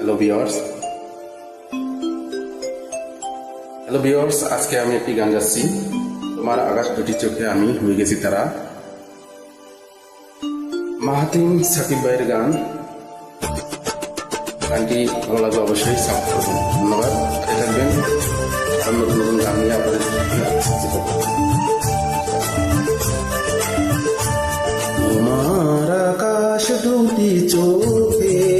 Hello viewers hello viewers আজকে আমি একটি গান গাচ্ছি। তোমার আকাশ দুটি চোখে আমি হয়ে গেছি তারা। মাহাতিম সাকিব ভাইয়ের গান। গানটি ভালো লাগবে অবশ্যই সাপোর্ট করবেন। ধন্যবাদ। থাকবেন। আর নতুন নতুন গান নিয়ে আপনাদের তোমার আকাশ দুটি চোখে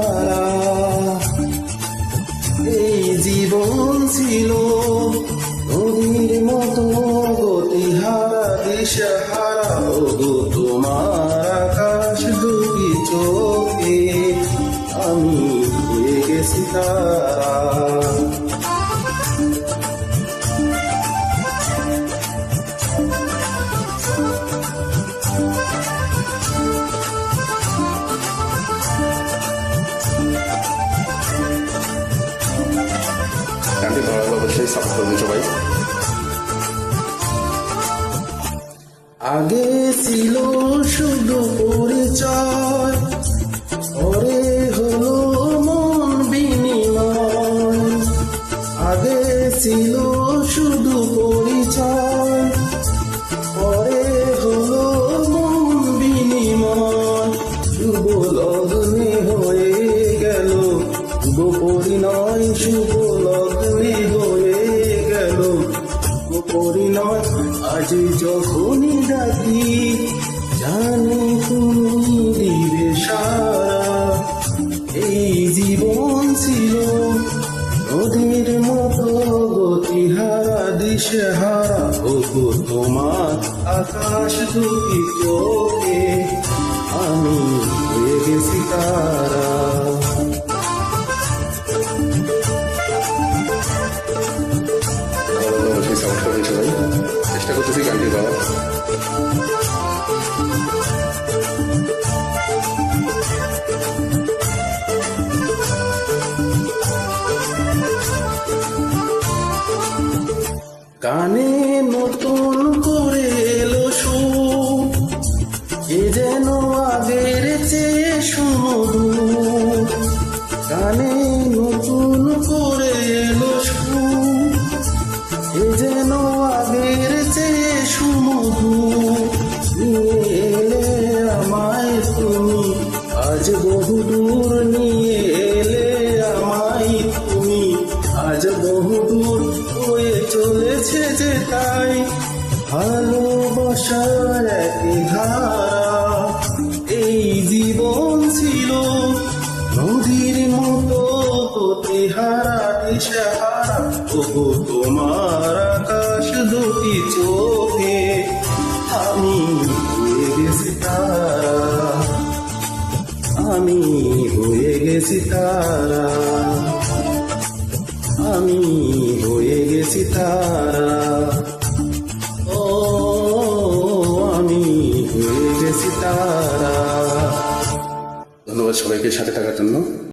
আগে ছিল শুধু পরিচয় পরে লগ্নে হয়ে গেল শুভ পরিণয় শুভ লগ্নে হয়ে গেল। শুভ পরিণয় আজ যখনই ডাকি, জানি তুমি দিবে সারা। এই জীবন ছিল নদীর মতো গতিহারা, দিশেহারা। ওগো তোমার আকাশ দুটি চোখে করতেছি গানে নতুন করে এলো সুর এ যেন আগের চেয়ে সুমধুর গানে আজ বহুদূর হয়ে চলেছে যে তাই ভালোবাসার ধারা। এই জীবন ছিল নদীর মতো প্রতিহারা দিশাহারা তোমার আকাশ দুটি চোখে আমি হয়ে গেছি তারা। আমি হয়ে গেছি তারা। হয়ে গেছি তারা ও আমি হয়ে গেছি তারা ধন্যবাদ সবাইকে সাথে থাকার জন্য।